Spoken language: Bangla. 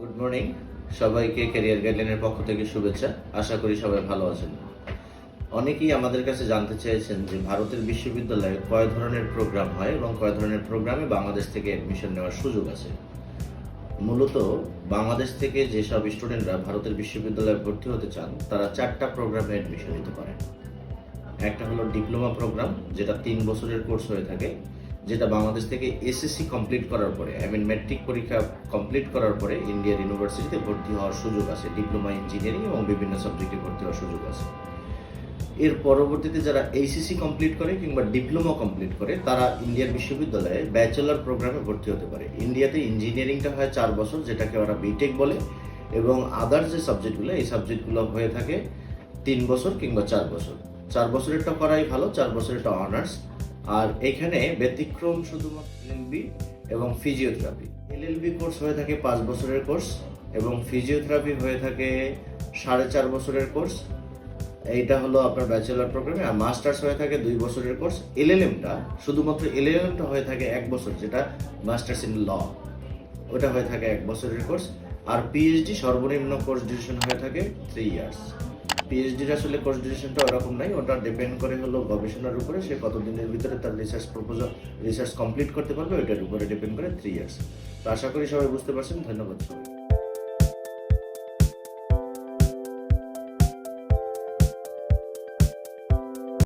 গুড মর্নিং সবাইকে ক্যারিয়ার গাইডলাইনের পক্ষ থেকে শুভেচ্ছা। আশা করি সবাই ভালো আছেন। অনেকেই আমাদের কাছে জানতে চেয়েছেন যে ভারতের বিশ্ববিদ্যালয়ে কয় ধরনের প্রোগ্রাম হয় এবং কয় ধরনের প্রোগ্রামে বাংলাদেশ থেকে অ্যাডমিশন নেওয়ার সুযোগ আছে। মূলত বাংলাদেশ থেকে যেসব স্টুডেন্টরা ভারতের বিশ্ববিদ্যালয়ে ভর্তি হতে চান, তারা চারটা প্রোগ্রামে অ্যাডমিশন নিতে পারেন। একটা হলো ডিপ্লোমা প্রোগ্রাম যেটা তিন বছরের কোর্স হয়ে থাকে। যেটা বাংলাদেশ থেকে এসএসসি কমপ্লিট করার পরে আই মিন ম্যাট্রিক পরীক্ষা কমপ্লিট করার পরে ইন্ডিয়ার ইউনিভার্সিটিতে ভর্তি হওয়ার সুযোগ আছে। ডিপ্লোমা ইঞ্জিনিয়ারিং এবং বিভিন্ন সাবজেক্টে ভর্তি হওয়ার সুযোগ আছে। এর পরবর্তীতে যারা এইচএসসি কমপ্লিট করে কিংবা ডিপ্লোমা কমপ্লিট করে, তারা ইন্ডিয়ার বিশ্ববিদ্যালয়ে ব্যাচেলর প্রোগ্রামে ভর্তি হতে পারে। ইন্ডিয়াতে ইঞ্জিনিয়ারিংটা হয় চার বছর, যেটাকে ওরা বিটেক বলে, এবং আদার যে সাবজেক্টগুলো এই সাবজেক্টগুলো হয়ে থাকে তিন বছর কিংবা চার বছর। চার বছরেরটা করাই ভালো, চার বছরেরটা অনার্স আর এখানে ব্যতিক্রম শুধুমাত্র এলএলবি এবং ফিজিওথেরাপি এলএলবি কোর্স হয়ে থাকে পাঁচ বছরের কোর্স এবং ফিজিওথেরাপি হয়ে থাকে সাড়ে চার বছরের কোর্স এইটা হলো আপনার ব্যাচেলার প্রোগ্রামে আর মাস্টার্স হয়ে থাকে দুই বছরের কোর্স এলএলএমটা শুধুমাত্র এলএলএমটা হয়ে থাকে এক বছর, যেটা মাস্টার্স ইন ল ওটা হয়ে থাকে এক বছরের কোর্স আর পিএইচডি সর্বনিম্ন কোর্স ডিউরেশন হয়ে থাকে থ্রি ইয়ার্স পিএইচডির আসলে কোর্স ডিউরেশনটা ওরকম নাই। ওটা ডিপেন্ড করে হলো গবেষণার উপরে সে কতদিনের ভিতরে তার রিসার্চ প্রপোজাল রিসার্চ কমপ্লিট করতে পারবে, ওইটার উপরে ডিপেন্ড করে থ্রি ইয়ার্স তো আশা করি সবাই বুঝতে পারছেন। ধন্যবাদ। সবাই